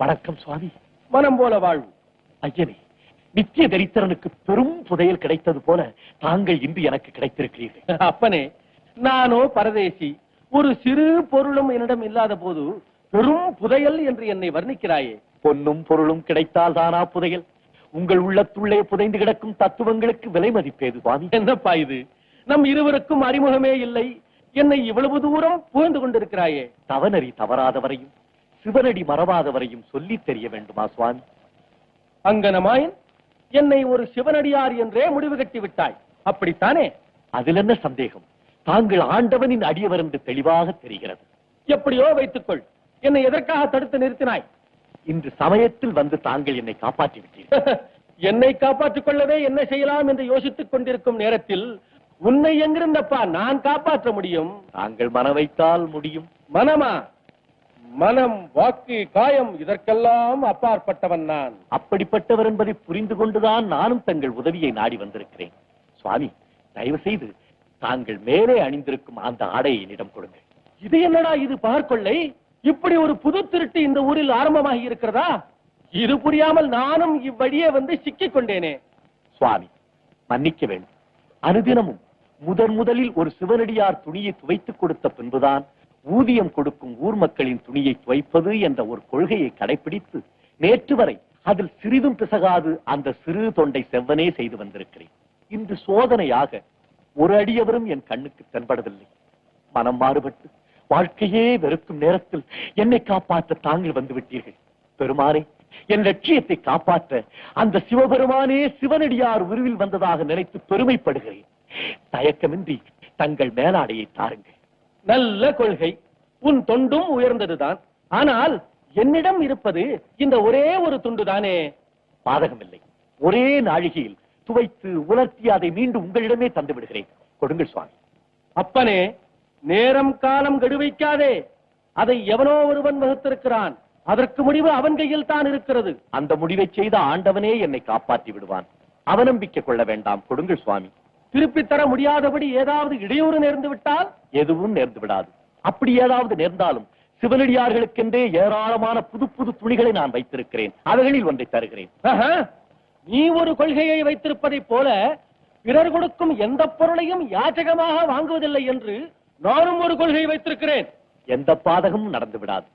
வணக்கம் சுவாமி. மனம் போல வாழ்வு. ஐயனே நித்திய தரித்திரனுக்கு பெரும் புதையல் கிடைத்தது போல தாங்கள் இன்று எனக்கு கிடைத்திருக்கிறீர்கள். அப்பனே நானோ பரதேசி ஒரு சிறு பொருளும் என்னிடம் இல்லாத போது பெரும் புதையல் என்று என்னை வர்ணிக்கிறாயே. பொன்னும் பொருளும் கிடைத்தால் தானா புதையல்? உங்கள் உள்ளத்துள்ளே புதைந்து கிடக்கும் தத்துவங்களுக்கு விலை மதிப்பேது சுவாமி? என்னப்பா இது? நம் இருவருக்கும் அறிமுகமே இல்லை. என்னை இவ்வளவு தூரம் புகழ்ந்து கொண்டிருக்கிறாயே. தவனறி தவறாதவரையும் சிவனடி மறவாதவரையும் சொல்லித் தெரிய வேண்டுமா சுவாமி? அங்கனமாயன் என்னை ஒரு சிவனடியார் என்றே முடிவு கட்டி விட்டாய். அப்படித்தானே? அதில் என்ன சந்தேகம்? தாங்கள் ஆண்டவனின் அடியவர் என்று தெளிவாக தெரிகிறது. எப்படியோ வைத்துக்கொள். என்னை எதற்காக தடுத்து நிறுத்தினாய்? இன்று சமயத்தில் வந்து தாங்கள் என்னை காப்பாற்றி விட்டீர்கள். என்னை காப்பாற்றிக் கொள்ளவே என்ன செய்யலாம் என்று யோசித்துக் கொண்டிருக்கும் நேரத்தில் உன்னை எங்கிருந்தப்பா நான் காப்பாற்ற முடியும்? தாங்கள் மன வைத்தால் முடியும். மனமா? மனம் வாக்கு காயம் இதற்கெல்லாம் அப்பாற்பட்டவன் நான். அப்படிப்பட்டவர் என்பதை புரிந்து கொண்டுதான் நானும் தங்கள் உதவியை நாடி வந்திருக்கிறேன். சுவாமி தயவு செய்து தாங்கள் மேலே அணிந்திருக்கும் அந்த ஆடையை என்னிடம் கொடுங்கள். இது என்னடா இது பார்க்கொள்ளை இப்படி ஒரு புது திருட்டு இந்த ஊரில் ஆரம்பமாகி இருக்கிறதா? இது புரியாமல் நானும் இவ்வழியே வந்து சிக்கிக் கொண்டேனே. சுவாமி மன்னிக்க வேண்டும். அனுதினமும் முதன் முதலில் ஒரு சிவனடியார் துணியை துவைத்துக் கொடுத்த பின்புதான் ஊதியம் கொடுக்கும் ஊர் மக்களின் துணியை துவைப்பது என்ற ஒரு கொள்கையை கடைபிடித்து நேற்று வரை அதில் சிறிதும் பிசகாது அந்த சிறு தொண்டை செவ்வனே செய்து வந்திருக்கிறேன். இன்று சோதனையாக ஒரு அடியவரும் என் கண்ணுக்கு தென்படவில்லை. மனம் மாறுபட்டு வாழ்க்கையே வெறுக்கும் நேரத்தில் என்னை காப்பாற்ற தாங்கள் வந்து விட்டீர்கள் பெருமானே என் லட்சியத்தை காப்பாற்ற அந்த சிவபெருமானே சிவனடியார் உருவில் வந்ததாக நினைத்து பெருமைப்படுகிறேன். தயக்கமின்றி தங்கள் மேலாடையை தாருங்கள். நல்ல கொள்கை. உன் தொண்டும் உயர்ந்ததுதான். ஆனால் என்னிடம் இருப்பது இந்த ஒரே ஒரு துண்டுதானே? பாதகமில்லை. ஒரே நாழிகையில் துவைத்து உலர்த்தி அதை மீண்டும் உங்களிடமே தந்து விடுகிறேன். கொடுங்கள் சுவாமி. அப்பனே நேரம் காலம் கெடுவைக்காதே. அதை எவனோ ஒருவன் வகுத்திருக்கிறான். அதற்கு முடிவு அவன் கையில் தான் இருக்கிறது. அந்த முடிவை செய்த ஆண்டவனே என்னை காப்பாற்றி விடுவான். அவநம்பிக்கை கொள்ள வேண்டாம். கொடுங்கள் சுவாமி. திருப்பித் தர முடியாதபடி ஏதாவது இடையூறு நேர்ந்து விட்டால்? எதுவும் நேர்ந்து விடாது. அப்படி ஏதாவது நேர்ந்தாலும் சிவனடியார்களுக்கென்றே ஏராளமான புது புது துணிகளை நான் வைத்திருக்கிறேன். அவைகளில் ஒன்றை தருகிறேன். நீ ஒரு கொள்கையை வைத்திருப்பதைப் போல பிறர் கொடுக்கும் எந்த பொருளையும் யாச்சகமாக வாங்குவதில்லை என்று நானும் ஒரு கொள்கை வைத்திருக்கிறேன். எந்த பாதகமும் நடந்து விடாது.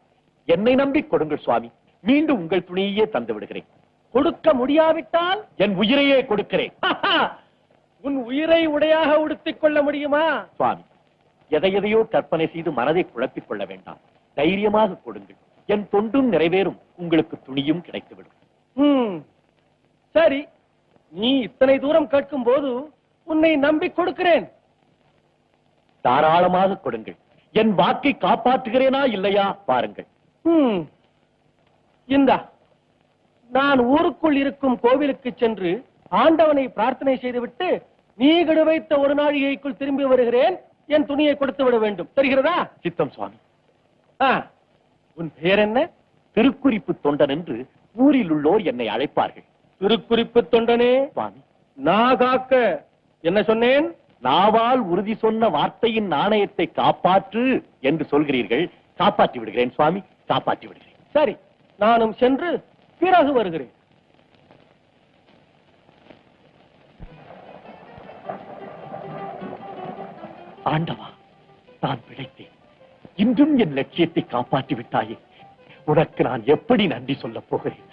என்னை நம்பி கொடுங்கள் சுவாமி. மீண்டும் உங்கள் துணியையே தந்து விடுகிறேன் கொடுக்க முடியாவிட்டால்? என் உயிரையே கொடுக்கிறேன். உன் உயிரை உடையாக உடுத்திக் கொள்ள முடியுமா? சுவாமி எதை எதையோ கற்பனை செய்து மனதை குழப்பிக் கொள்ள வேண்டாம். தைரியமாக கொடுங்கள். என் தொண்டும் நிறைவேறும். உங்களுக்கு துணியும் கிடைத்துவிடும். சரி நீ இத்தனை தூரம் கேட்கும் போது உன்னை நம்பி கொடுக்கிறேன். தாராளமாக கொடுங்கள். என் வாக்கை காப்பாற்றுகிறேனா இல்லையா? பாருங்கள். இந்தா நான் ஊருக்குள் இருக்கும் கோவிலுக்கு சென்று ஆண்டவனை பிரார்த்தனை செய்துவிட்டு நீ கெடு வைத்த ஒரு நாழிகைக்குள் திரும்பி வருகிறேன். என் துணியை கொடுத்து விட வேண்டும். தெரிகிறதா? சித்தம் சுவாமி. உன் பெயர் என்ன? திருக்குறிப்பு தொண்டன் என்று ஊரில் உள்ளோர் என்னை அழைப்பார்கள். திருக்குறிப்பு தொண்டனே சுவாமி. நான் காக்க. என்ன சொன்னேன்? நாவால் உறுதி சொன்ன வார்த்தையின் நாணயத்தை காப்பாற்று என்று சொல்கிறீர்கள். காப்பாற்றி விடுகிறேன் சுவாமி. காப்பாற்றி விடுகிறேன். சரி நானும் சென்று பிறகு வருகிறேன். ஆண்டவா நான் பிழைத்தேன். இன்றும் என் லட்சியத்தை காப்பாற்றி விட்டாயே உனக்கு நான் எப்படி நன்றி சொல்லப் போகிறேன்?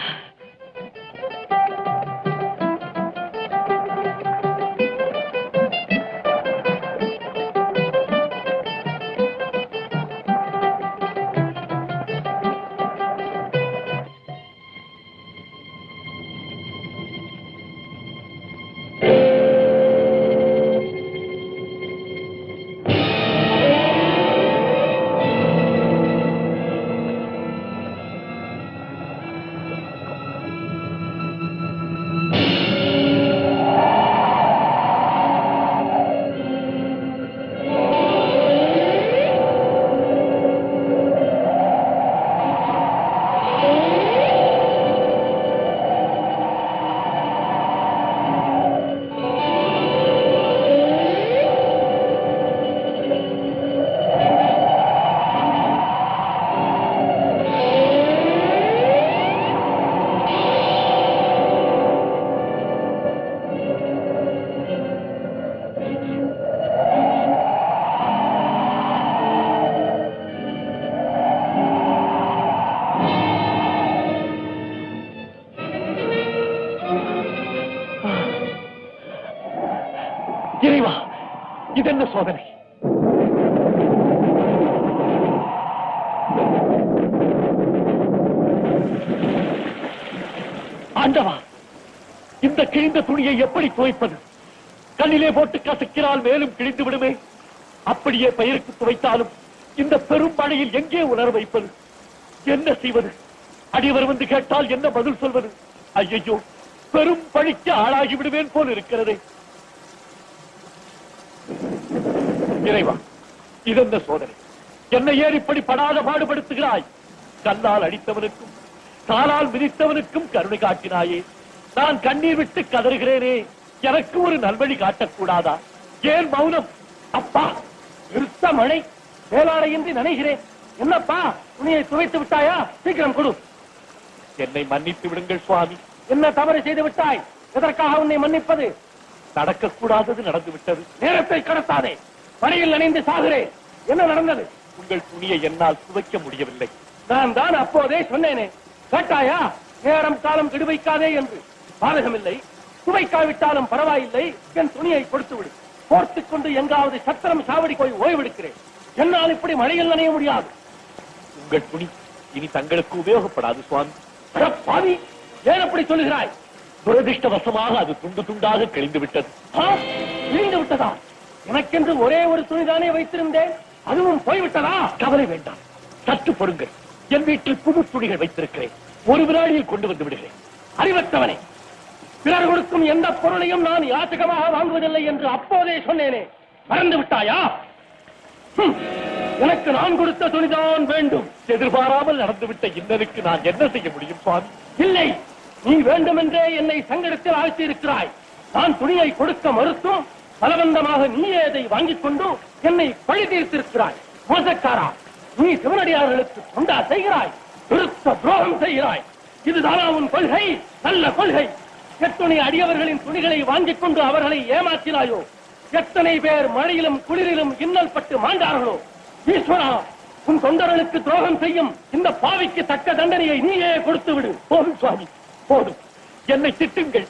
இதென்ன சோதனை? ஆண்டவா இந்த கிழிந்த துணியை எப்படி துவைப்பது? கண்ணிலே போட்டு கசக்கினால் மேலும் கிழிந்து விடுமே. அப்படியே பயிருக்கு துவைத்தாலும் இந்த பெரும் மழையில் எங்கே உணர வைப்பது? என்ன செய்வது? அடிவர் வந்து கேட்டால் என்ன பதில் சொல்வது? ஐயையோ பெரும் பழிக்கு ஆளாகி விடுவேன் போல் இருக்கிறதே. இறைவா இதென்ன சோதனை. என்னை ஏன் இப்படி படாத பாடுபடுத்துகிறாய்? கல்லால் அடித்தவனுக்கும் காலால் மிதித்தவனுக்கும் கருணை காட்டினாயே. நான் கண்ணீர் விட்டு கதறுகிறேனே எனக்கு ஒரு நல்வழி காட்டக்கூடாதா? ஏன் மௌனம்? அப்பா நிறுத்த மழை வேளாடையின்றி நினைகிறேன். என்னப்பா துணியை துவைத்து விட்டாயா? சீக்கிரம் கொடு. என்னை மன்னித்து விடுங்கள் சுவாமி. என்ன தவறு செய்து விட்டாய்? எதற்காக உன்னை மன்னிப்பது? நடக்கக்கூடாதது நடந்து விட்டது நேரத்தை கடத்தாதே. மழையில் நனைந்து சாகிறேன் என்ன நடந்தது? உங்கள் துணியை என்னால் துவைக்க முடியவில்லை. நான் தான் அப்போதே சொன்னேனே. கேட்டாயா? நேரம் காலம் விடுவைக்காதே என்று. பாதகமில்லை. துவைக்காவிட்டாலும் பரவாயில்லை. என் துணியை கொடுத்து விடு போர்த்துக் கொண்டு எங்காவது சத்திரம் சாவடி போய் ஓய்வெடுக்கிறேன். என்னால் இப்படி மழையில் நனைய முடியாது. உங்கள் துணி இனி தங்களுக்கு உபயோகப்படாது சுவாமி. பாவி! ஏன் அப்படி சொல்லுகிறாய்? துரதிருஷ்டவசமாக அது துண்டு துண்டாக கிழிந்து விட்டது ஆ, வீழ்ந்து விட்டதா? எனக்கென்று ஒரே ஒரு துணிதானே வைத்திருந்தேன்? அதுவும் போய்விட்டதா? கவலை வேண்டாம். சற்று பொறுங்கள். என் வீட்டில் புது துணிகள் வைத்திருக்கிறேன். ஒரு வினாடியில் கொண்டு வந்து விடுகிறேன். அறிவற்றவனே பிறர் கொடுக்கும் எந்த பொருளையும் நான் யாச்சகமாக வாங்குவதில்லை என்று அப்போதே சொன்னேனே. மறந்து விட்டாயா? ஹம், எனக்கு நான் கொடுத்த துணிதான் வேண்டும். எதிர்பாராமல் நடந்துவிட்ட இன்னருக்கு நான் என்ன செய்ய முடியும் சுவாமி? இல்லை. நீ வேண்டுமென்றே என்னை சங்கடத்தில் ஆழ்த்தி இருக்கிறாய் நான் துணியை கொடுக்க மறுத்தும் பலவந்தமாக நீயே அதை வாங்கிக் கொண்டு என்னை பழி தீர்த்திருக்கிறாய். மோசக்காரா நீ சிவனடியார்களுக்கு தொண்டா செய்கிறாய் விருத்த துரோகம் செய்கிறாய். இதுதானா உன் கொள்கை? நல்ல கொள்கை. எத்துணை அடியவர்களின் துணிகளை வாங்கிக் கொண்டு அவர்களை ஏமாற்றினாயோ? எத்தனை பேர் மழையிலும் குளிரிலும் இன்னல் பட்டு மாண்டார்களோ? ஈஸ்வரா உன் தொண்டர்களுக்கு துரோகம் செய்யும் இந்த பாவிக்கு தக்க தண்டனையை நீயே கொடுத்து விடு போதும் சுவாமி போதும். என்னை திட்டுங்கள்.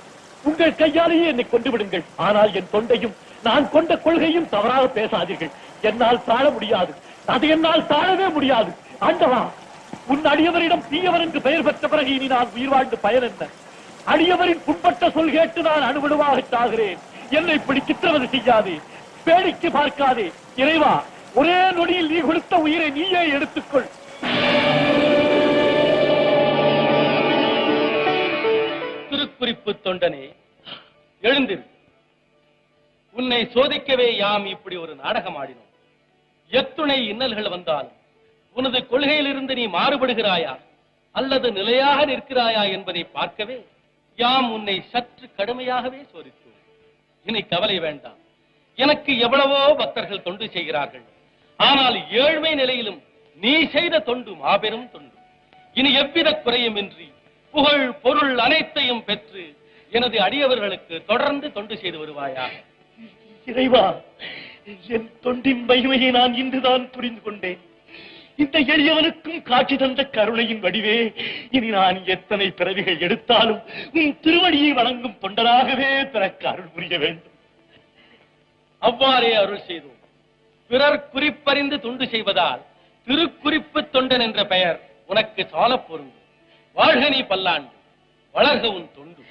உங்கள் கையாலேயே என்னை கொண்டு விடுங்கள் ஆனால் என் தொண்டையும் நான் கொண்ட கொள்கையும் தவறாக பேசாதீர்கள். என்னால் தாழ முடியாது. அது என்னால் தாழவே முடியாது. ஆண்டவா உன் அடியவரிடம் தீயவர் என்று பெயர் பெற்ற பிறகு இனி நான் உயிர் வாழ்ந்து பயன் என்ன? அடியவரின் புண்பட்ட சொல் கேட்டு நான் அனுபவமாக சாகிறேன். என்னை இப்படி சித்திரவதை செய்யாதே. பேடிக்கு பார்க்காதே. இறைவா ஒரே நொடியில் நீ கொடுத்த உயிரை நீயே எடுத்துக்கொள். திருக்குறிப்பு தொண்டனே எழுந்திரு. உன்னை சோதிக்கவே யாம் இப்படி ஒரு நாடகம் ஆடினோம். எத்துணை இன்னல்கள் வந்தாலும் உனது கொள்கையிலிருந்து நீ மாறுபடுகிறாயா? அல்லது நிலையாக நிற்கிறாயா என்பதை பார்க்கவே யாம் உன்னை சற்று கடுமையாகவே சோதித்தோம். இனி கவலை வேண்டாம். எனக்கு எவ்வளவோ பக்தர்கள் தொண்டு செய்கிறார்கள். ஆனால் ஏழ்மை நிலையிலும் நீ செய்த தொண்டு மாபெரும் தொண்டு. இனி எவ்வித குறையும் இன்றி புகழ் பொருள் அனைத்தையும் பெற்று எனது அடியவர்களுக்கு தொடர்ந்து தொண்டு செய்து வருவாயாக இறைவா என் தொண்டின் மகிமையை நான் இன்றுதான் புரிந்து கொண்டேன். இந்த எளியவனுக்கும் காட்சி தந்த கருணையின் வடிவே இனி நான் எத்தனை பிறவிகள் எடுத்தாலும் உன் திருவடியை வணங்கும் தொண்டராகவே பிறக்க அருள் புரிய வேண்டும். அவ்வாறே அருள் செய்தோம். பிறர் குறிப்பறிந்து தொண்டு செய்வதால் திருக்குறிப்பு தொண்டன் என்ற பெயர் உனக்கு சாலப் பொருந்தும். வாழ்க நீ பல்லாண்டு வளர்க உன் தொண்டு.